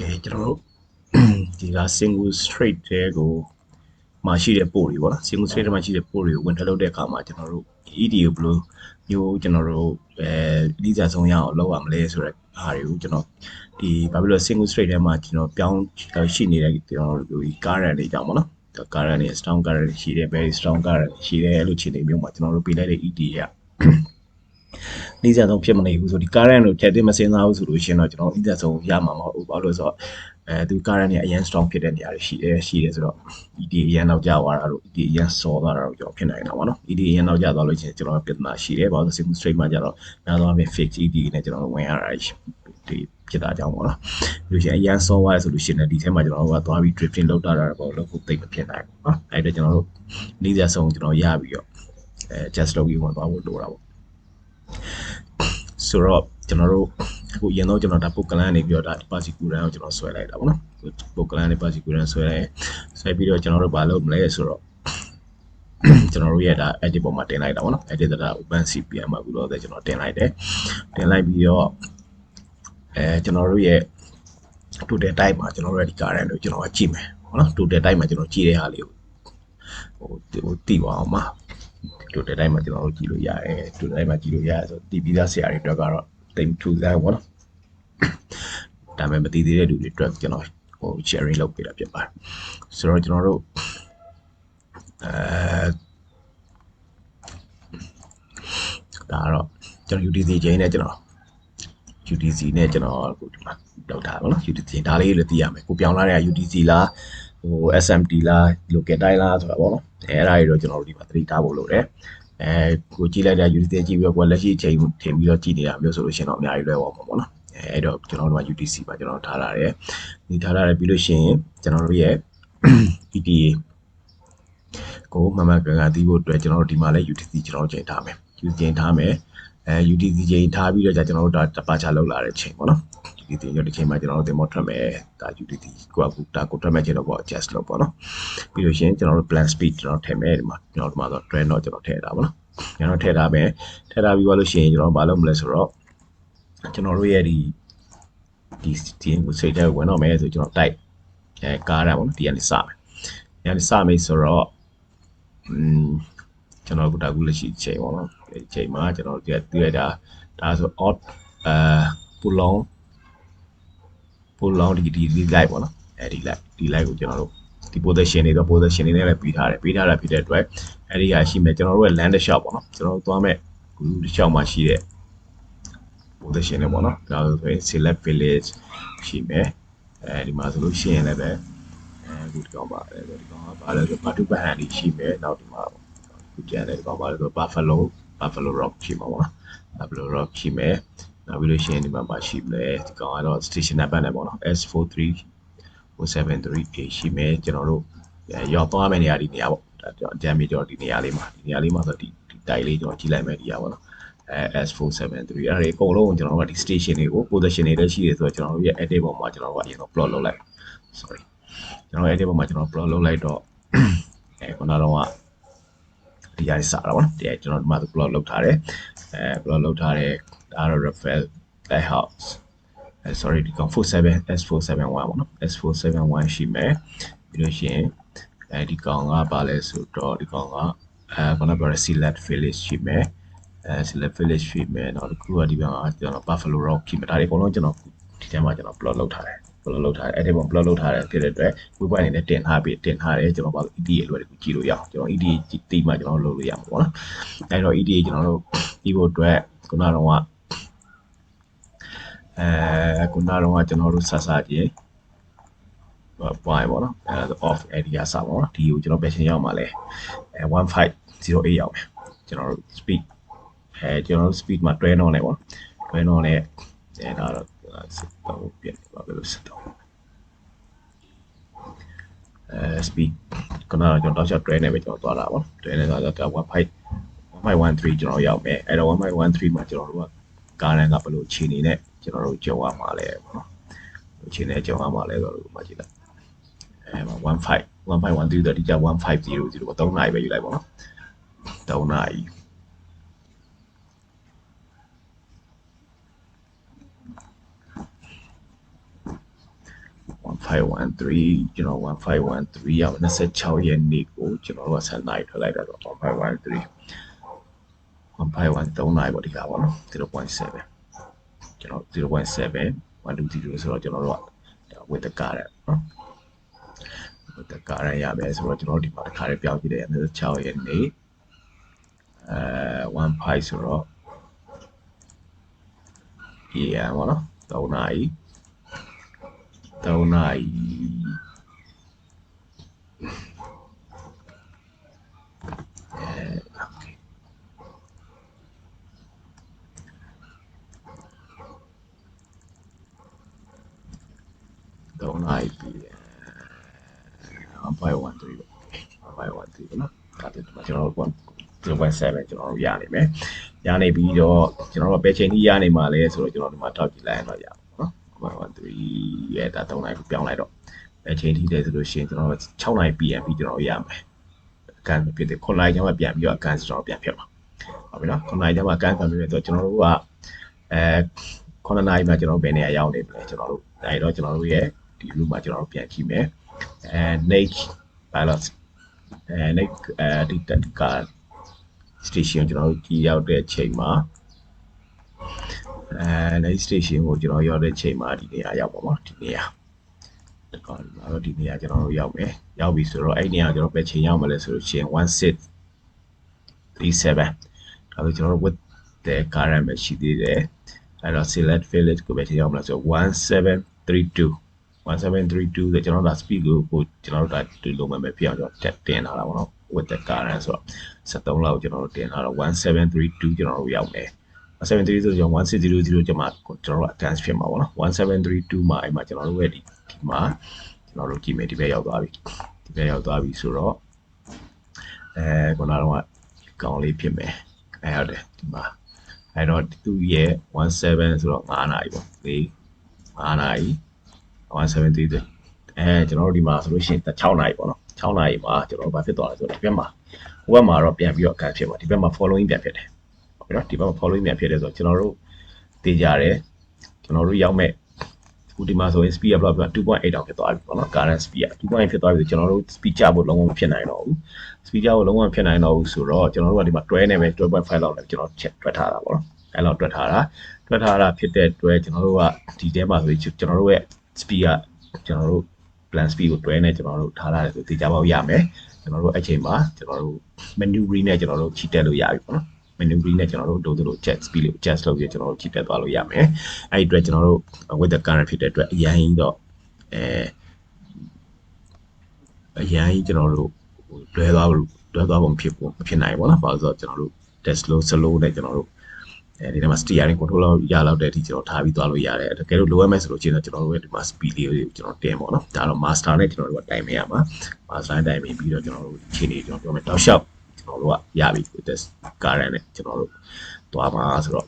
ကဲကျွန်တော်တို့ဒီက single straight တဲ့ကိုမှာရှိတဲ့ပို့တွေပေါ့နော် single straight မှာရှိတဲ့ပို့တွေကိုဝင်ထွက်လုပ်တဲ့အခါမှာကျွန်တော်တို့ ED ကိုဘယ်လိုမျိုးကျွန်တော်တို့အဲအလိစာဆုံးရအောင်လုပ်ရမလဲဆိုတဲ့အားတွေကိုကျွန်တော်ဒီဘာဖြစ်လို့ single straight ထဲမှာကျွန်တော်ပြောင်းရှိနေတဲ့ကျွန်တော်တို့ဒီ current တွေကြောင့်ပေါ့နော် current တွေ strong current တွေရှိတယ် very strong current တွေရှိတယ်အဲ့လိုခြေနေမျိုးမှာကျွန်တော်တို့ပြလိုက်တဲ့ ED က နေကြဆုံးဖြစ်မနေဘူးဆိုဒီ current ကိုထည့်သွင်းမစင်းစားဘူးဆိုလို့ရှိရင်တော့ကျွန်တော်နေကြဆုံးရမှာမဟုတ်ဘူးဘာလို့လဲဆိုတော့အဲသူ current เนี่ยအရင် strong ဖြစ်တဲ့နေရာတွေရှိတယ်ရှိတယ်ဆိုတော့ ED အရင်နောက်ကျသွားတာတို့ ED အရင်ဆော်သွားတာတို့ကျွန်တော်ဖြစ်နိုင်တာပေါ့နော် ED အရင်နောက်ကျသွားလို့ရှိရင်ကျွန်တော်ပြဿနာရှိတယ်ဘာလို့လဲ single straight မှာကျတော့များသောအားဖြင့် fix ED နဲ့ကျွန်တော်ဝင်ရတာဒီဖြစ်တာကြောင့်ပေါ့နော်ပြီးလို့ရှိရင်အရင်ဆော်သွားရဆိုလို့ရှိရင်ဒီထဲမှာကျွန်တော်တို့ကသွားပြီး drifting လောက်တာတော့ပေါ့လို့ကိုသိမဖြစ်နိုင်ဘူးနော်အဲ့ဒါကျွန်တော်တို့နေကြဆုံးကျွန်တော်ရပြီးတော့အဲ just လုပ်ပြီးဝင်သွားဖို့လိုတာပေါ့ ဆိုတော့ကျွန်တော်တို့အခုရင်တော့ကျွန်တော်ဒါပုတ်ကလန်နေပြီးတော့ဒါပါစီကူရန်ကိုကျွန်တော်ဆွဲလိုက်တာပေါ့နော်ပုတ်ကလန်နေပါစီကူရန်ဆွဲလိုက်ဆွဲပြီးတော့ကျွန်တော်တို့ဘာလုပ်မလဲဆိုတော့ကျွန်တော်တို့ရဲ့ဒါ edit ပေါ်မှာတင်လိုက်တာပေါ့နော် edit ဒါ open cpm မှာပြီးတော့ကျွန်တော်တင်လိုက်တယ်တင်လိုက်ပြီးတော့အဲကျွန်တော်တို့ရဲ့ total type မှာကျွန်တော်တို့ရဲ့ဒီ current ကိုကျွန်တော်ကကြည့်မယ်ပေါ့နော် total type မှာကျွန်တော်ကြည့်တဲ့ဟာလေးကိုဟိုဟိုတည်ပါအောင်ပါ total type မှာကျွန်တော်တို့ကြည့်လို့ရတယ် total type မှာကြည့်လို့ရတယ်ဆိုတော့တည်ပြီးသားဆရာတွေအတွက်ကတော့တိမ်ထူစားပေါ့နော်ဒါပေမဲ့မတည်သေးတဲ့လူတွေအတွက်ကျွန်တော်ဟို sharing လုပ်ပေးတာဖြစ်ပါတယ်ဆိုတော့ကျွန်တော်တို့အဲဒါတော့ကျွန်တော် UTC ချိန်နဲ့ကျွန်တော် UTC နဲ့ကျွန်တော်အခုဒီမှာလောက်တာပေါ့နော် UTC ဒါလေးလည်းသိရမယ်ကိုပြောင်းလာတဲ့ UTC လား ဟို SMT လား local တိုင်းလားဆိုတာပေါ့နော်အဲအဲ့ဒါတွေတော့ကျွန်တော်တို့ဒီမှာသတိထားဖို့လိုတယ်အဲကိုကြည့်လိုက်တဲ့ UTC ကြည့်ပြီးတော့ကိုလက်ရှိချိန်ထင်ပြီးတော့ကြည့်နေတာမျိုးဆိုလို့ရှိရင်တော့အများကြီးလွယ်ပါမှာပေါ့နော်အဲအဲ့တော့ကျွန်တော်တို့က UTC ပါကျွန်တော်ထားလာတယ်ဒီထားလာတယ်ပြီးလို့ရှိရင်ကျွန်တော်တို့ရဲ့ ETA ကိုမမကန်ကန်သိဖို့အတွက်ကျွန်တော်တို့ဒီမှာလဲ UTC ကျွန်တော်ချိန်ထားမယ် UTC ချိန်ထားမယ်အဲ UTC ချိန်ထားပြီးတော့じゃကျွန်တော်တို့ဒါတပါချလောက်လာတဲ့ချိန်ပေါ့နော် UTC ညဒီချိန်မှာကျွန်တော်တို့တင်မောထွက်မယ်ဒါ UTC ကိုအခုဒါကိုထွက်မဲ့ချိန်တော့ပေါ့ adjust လုပ်ပေါ့နော်ပြီးလို့ရှိရင်ကျွန်တော်တို့ plan speed ကျွန်တော်ထည့်မယ်ဒီမှာကျွန်တော်ဒီမှာဆို trend တော့ကျွန်တော်ထည့်တာပေါ့နော်ကျွန်တော်ထည့်ထားမယ်ထည့်ထားပြီးသွားလို့ရှိရင်ကျွန်တော်ဘာလုပ်မလဲဆိုတော့ကျွန်တော်တို့ရဲ့ဒီဒီဒီကိုစိတ်ထဲဝင်တော့မယ်ဆိုကျွန်တော်တိုက်အဲကားရပေါ့နော်ဒီကနေစမယ်ဒီကနေစမယ်ဆိုတော့อืมကျွန်တော်ကဒါကူလက်ရှိချိန်ပေါ့နော်ဒီချိန်မှာကျွန်တော်ဒီတွေ့ရတာဒါဆို odd အဲ pull long pull long ဒီဒီဒီ light ပေါ့နော်အဲဒီ light ဒီ light ကိုကျွန်တော်တို့ဒီ position တွေတော့ position တွေနဲ့လည်းပြီးထားတယ်ပြီးထားတာဖြစ်တဲ့အတွက်အဲဒီဟာရှိမယ်ကျွန်တော်တို့ရဲ့ land shot ပေါ့နော်ကျွန်တော်တို့သွားမဲ့ group shot မှာရှိတဲ့ position တွေပေါ့နော်ဒါဆိုရင် select village ရှိမယ်အဲဒီမှာဆိုလို့ရှိရင်လည်းပဲအခုဒီကောင်ပါတယ်ဒီကောင်ကပါလဲဆိုဘာတူပဟန်လေးရှိမယ်နောက်ဒီမှာခုကျန်တဲ့ဒီကောင်ပါလဲဆို buffalo buffalo rock ရှိမှာပေါ့နော် buffalo rock ရှိမယ် နောက်ပြီးလို့ရှိရင်ဒီမှာမရှိမလဲဒီကောင်ကတော့ station number နဲ့ပေါ့နော် S43 473A ရှိမယ်ကျွန်တော်တို့ရောက်သွားမယ့်နေရာဒီနေရာပေါ့ဒါအကြမ်းမြေကျွန်တော်ဒီနေရာလေးမှာဒီနေရာလေးမှာဆိုဒီဒီတိုက်လေးကျွန်တော်ကြည့်လိုက်မယ်ဒီရပါတော့အဲ S473 အဲ့ဒါတွေအကုန်လုံးကျွန်တော်တို့ကဒီ station တွေကို position တွေလည်းရှိတယ်ဆိုတော့ကျွန်တော်တို့ရဲ့ edit ပေါ်မှာကျွန်တော်တို့ကအရင်တော့ plot လုပ်လိုက် sorry ကျွန်တော် edit ပေါ်မှာကျွန်တော် plot လုပ်လိုက်တော့အဲခုနတော့ကဒီရိုင်းစားတာပေါ့နော်ဒီကျွန်တော်ဒီမှာ plot လုပ်ထားတယ်အဲ plot လုပ်ထားတ ယ်ဒါတော့ Rafael Lighthouse အဲ sorry ဒီကောင် 47 S471 ပေါ့နော် S471 ရှိမယ်ပြီးလို့ရှိရင်အဲဒီကောင်ကပါလဲဆိုတော့ဒီကောင်ကအဲခုနပြောတဲ့ select village ရှိမယ်အဲ select village ရှိမယ်နောက်တစ်ခုကဒီကောင်ကကျွန်တော် Buffalo Rock ရှိမယ်ဒါတွေအကုန်လုံးကျွန်တော်ဒီထဲမှာကျွန်တော် plot လုပ်ထားတယ် plot လုပ်ထားတယ်အဲ့ဒီပုံ plot လုပ်ထားတယ်ဖြစ်တဲ့အတွက် web အနေနဲ့တင်ထားပြီးတင်ထားတယ်ကျွန်တော်ဘာလို့ EDA လွယ်တကူကြည့်လို့ရအောင်ကျွန်တော် EDA တိမှကျွန်တော်လုပ်လို့ရမှာပေါ့နော်အဲ့တော့ EDA ကျွန်တော်တို့ဒီဖို့အတွက်ခုနကတော့ အဲခုနကတော့ကျွန်တော်တို့ဆက်စားကြည့်ပွားပေါ့နော်အဲ off area စပါတော့ဒီကိုကျွန်တော် version ရောက်မှာလဲအဲ1508ရောက်မယ်ကျွန်တော်တို့ speed အဲကျွန်တော်တို့ speed မှာတွဲတော့နေပေါ့တွဲတော့နေအဲဒါတော့စစ်တော့ပြန်ပါပဲလို့စစ်တော့အဲ speed ခုနကကျွန်တော်တောက်ချက်တွဲနေပဲကျွန်တော်သွားတာပေါ့တွဲနေတော့15 1.13ကျွန်တော်ရောက်မယ်အဲ့တော့1.13မှာကျွန်တော်တို့ကကားရန်ကဘယ်လိုအခြေအနေနဲ့ ကျွန်တော်တို့ကြုံရမှာလဲပေါ့နော်အခြေအနေကြုံရမှာလဲဆိုတော့မှကြည့်လိုက်အဲ15 1.13တော့ဒီကြ1500ပေါ့3နိုင်ပဲယူလိုက်ပေါ့နော်3နိုင်1513ကျွန်တော်1513ရောက်26ရက်နေ့ကိုကျွန်တော်တို့က7နိုင်ထွက်လိုက်တာတော့1513 1513နိုင်ပေါ့ဒီကပေါ့နော်0.7 ကျွန်တော်0.7 120ဆိုတော့ကျွန်တော်တို့က with the current နော် with the current ရမယ်ဆိုတော့ကျွန်တော်ဒီမှာတစ်ခါလေးပြောင်းကြည့်တယ်26ရက်နေ့အဲ15ဆိုတော့ AM ပေါ့နော်3နာရီ3နာရီ 3နာရီပြီ1.13ပေါ့1.13ပေါ့နော်ဒါတည်းကျွန်တော်တို့0.7ကျွန်တော်တို့ရနိုင်မယ်ရနိုင်ပြီးတော့ကျွန်တော်တို့ပဲချိန်ကြီးရနိုင်မှာလဲဆိုတော့ကျွန်တော်ဒီမှာထောက်ကြည့်လိုက်ရင်တော့ရအောင်နော်1.13ရဲ့ဒါ3နိုင်ကိုပြောင်းလိုက်တော့ပဲချိန်ထိတယ်ဆိုလို့ရှိရင်ကျွန်တော်တို့6နိုင် PM ပြီးကျွန်တော်ရမယ်အကန်ဖြစ်တယ်9နိုင်ကျမှပြန်ပြီးတော့အကန်ကျွန်တော်ပြန်ဖြစ်မှာဟုတ်ပြီနော်9နိုင်ကျမှအကန်ပြန်ပြီးတော့ကျွန်တော်တို့ကအဲ9နိုင်မှာကျွန်တော်ဘယ်နေရာရောက်နေပြီလဲကျွန်တော်တို့အဲတော့ကျွန်တော်တို့ရဲ့ ဒီ room မှာကျွန်တော်တို့ပြန်ကြည့်မယ်အဲ Nate pilot အဲ Nate အဲဒီတက်က station ကျွန်တော်တို့ကြည့်ရောက်တဲ့အချိန်မှာအဲ Nate station ကိုကျွန်တော်ရောက်တဲ့ချိန်မှာဒီနေရာရောက်ပါမှာဒီနေရာတကောတော့ဒီနေရာကျွန်တော်တို့ရောက်မယ်ရောက်ပြီဆိုတော့အဲ့ဒီနေရာကျွန်တော်ပဲချိန်ရောက်မလဲဆိုလို့ရှိရင်1637ဒါဆိုကျွန်တော်တို့ with the current ပဲရှိသေးတယ်အဲ့တော့ select village ကိုပဲချိန်ရောက်မလဲဆို1732 1732ဆိုကျွန်တော်တို့ speed ကိုကိုကျွန်တော်တို့ဒါဒီလိုမှပဲပြအောင်ကျွန်တော်တင်လာတာပေါ့နော် with the current ဆိုတော့73လောက်ကျွန်တော်တို့တင်လာတော့1732ကျွန်တော်တို့ရောက်မယ်1732ဆိုကျွန်တော်1600ကျွန်မကျွန်တော်တို့ advance ဖြစ်မှာပေါ့နော်1732မှာအဲ့မှာကျွန်တော်တို့ရဲ့ဒီဒီမှာကျွန်တော်တို့ကြည့်မယ်ဒီဘက်ရောက်သွားပြီဒီဘက်ရောက်သွားပြီဆိုတော့အဲခုနကတော့ကောင်းလေးဖြစ်မယ်အဲဟုတ်တယ်ဒီမှာအဲ့တော့သူ့ရဲ့17ဆိုတော့9နာရီပေါ့ဒီ9နာရီ 173အဲကျွန်တော်တို့ဒီမှာဆိုလို့ရှိရင်6နာရီပေါ့နော်6နာရီမှာကျွန်တော်တို့ဘာဖြစ်သွားလဲဆိုတော့ဒီဘက်မှာဟိုဘက်မှာတော့ပြန်ပြီးတော့ကန်ဖြစ်ပါဒီဘက်မှာ following ပြန်ဖြစ်တယ်ဟုတ်ပြီနော်ဒီဘက်မှာ following ပြန်ဖြစ်တယ်ဆိုတော့ကျွန်တော်တို့သိကြတယ်ကျွန်တော်တို့ရောက်မဲ့ခုဒီမှာဆိုရင် speed ကဘယ်လောက်ပြ2.8တောင်ဖြစ်သွားပြီပေါ့နော် current speed က2.8ဖြစ်သွားပြီဆိုကျွန်တော်တို့ speed ချဖို့လုံးဝမဖြစ်နိုင်တော့ဘူး speed ချဖို့လုံးဝမဖြစ်နိုင်တော့ဘူးဆိုတော့ကျွန်တော်တို့ကဒီမှာတွဲနေမယ်12.5လောက်လည်းကျွန်တော်ချက်တွက်ထားတာပေါ့နော်အဲ့လောက်တွက်ထားတာတွက်ထားတာဖြစ်တဲ့အတွက်ကျွန်တော်တို့ကဒီထဲမှာဆိုရင်ကျွန်တော်တို့ရဲ့ speed ကကျွန်တော်တို့ plan speed ကိုတွဲနဲ့ကျွန်တော်တို့ထားရတယ်ဆိုတေချာပေါက်ရမယ်ကျွန်တော်တို့အချိန်မှာကျွန်တော်တို့ maneuvering နဲ့ကျွန်တော်တို့ချီတက်လို့ရပြီပေါ့နော် maneuvering နဲ့ကျွန်တော်တို့ဒို့တို့ jet speed လို့ adjust လုပ်ပြီးကျွန်တော်တို့ချီတက်သွားလို့ရမယ်အဲ့ဒီအတွက်ကျွန်တော်တို့ with the current ဖြစ်တဲ့အတွက်အရင်တော့အဲအရင်ကျွန်တော်တို့လွဲသွားလို့လွဲသွားပုံဖြစ်ပုံမဖြစ်နိုင်ဘူးပေါ့နော်ဘာလို့ဆိုတော့ကျွန်တော်တို့ test slow slow နဲ့ကျွန်တော်တို့ အဲဒီထဲမှာ steering control လောက်ရလောက်တဲ့အထိကျွန်တော်ထားပြီးသွားလို့ရတယ်တကယ်လို့လိုအပ်မယ်ဆိုလို့ရှိရင်တော့ကျွန်တော်တို့ရဲ့ဒီမှာ speed လေးကိုကျွန်တော်တင်ပါတော့ဒါတော့ master နဲ့ကျွန်တော်တို့ကတိုင်မရမှာ master နဲ့တိုင်ပြီးတော့ကျွန်တော်တို့ခြေနေကျွန်တော်ပြောမယ်တောက်လျှောက်ကျွန်တော်တို့ကရပြီ test current နဲ့ကျွန်တော်တို့သွားမှာဆိုတော့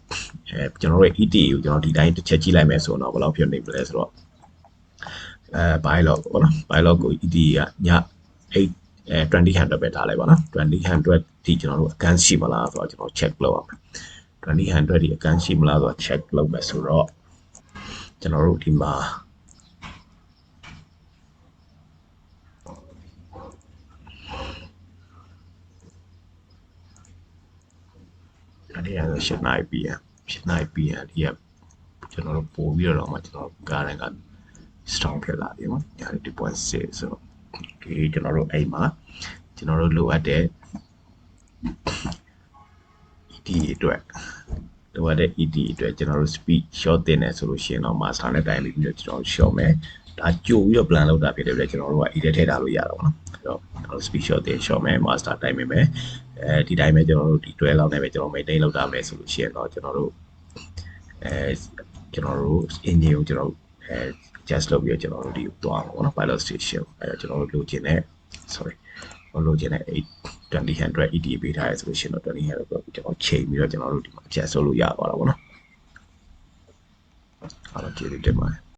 အဲကျွန်တော်တို့ရဲ့ ETA ကိုကျွန်တော်ဒီတိုင်းတစ်ချက်ကြည့်လိုက်မယ်ဆိုတော့ဘယ်လောက်ဖြစ်နေမလဲဆိုတော့အဲ bylock ပေါ့နော် bylock ကို ETA ကည8အဲ20 100ပဲထားလိုက်ပါနော်20 100ဒီကျွန်တော်တို့အကန့်ရှိမလားဆိုတော့ကျွန်တော် check လုပ်အောင်20 100ဒီအကန့်ရှိမလားဆိုတော့ check လုပ်မယ်ဆိုတော့ကျွန်တော်တို့ဒီမှာအဲ့ဒီကတော့ရှင်းနိုင်ပြီရှင်းနိုင်ပြီဒီကကျွန်တော်တို့ပို့ပြီးတော့မှကျွန်တော်ကားတိုင်းက strong ဖြစ်လာပြီနော်ညာ2.6ဆိုတော့ဒီကျွန်တော်တို့အိမ်မှာကျွန်တော်တို့လိုအပ်တဲ့ ED အတွက် လိုအပ်တဲ့ ED အတွက်ကျွန်တော်တို့ speed short တင်တယ်ဆိုလို့ရှိရင်တော့ master နဲ့တိုင်ပြီးတော့ကျွန်တော် short မယ်ဒါကြိုပြီးတော့ plan လုပ်တာဖြစ်တယ်ပြကျွန်တော်တို့က edit ထည့်ထားလို့ရတာပေါ့နော်အဲ့တော့ကျွန်တော် speed short တင် short မယ် master တိုင်မယ်အဲဒီတိုင်းပဲကျွန်တော်တို့ဒီတွဲလောက်နဲ့ပဲကျွန်တော် maintain လုပ်တာမယ်ဆိုလို့ရှိရင်တော့ကျွန်တော်တို့အဲကျွန်တော်တို့ engine ကိုကျွန်တော်အဲ just လုပ်ပြီးတော့ကျွန်တော်တို့ဒီသွားမှာပေါ့နော် pilot station အဲတော့ကျွန်တော်တို့လိုချင်တဲ့ sorry ဟိုလိုချင်တဲ့8 2000 ETA ပေးထားရဆိုလို့ရှိရင်တော့2000ကိုကျွန်တော်ချိန်ပြီးတော့ကျွန်တော်တို့ဒီမှာ adjust လုပ်လို့ရပါတော့ဗောနော်အားလုံးကျေးဇူးတင်ပါတယ်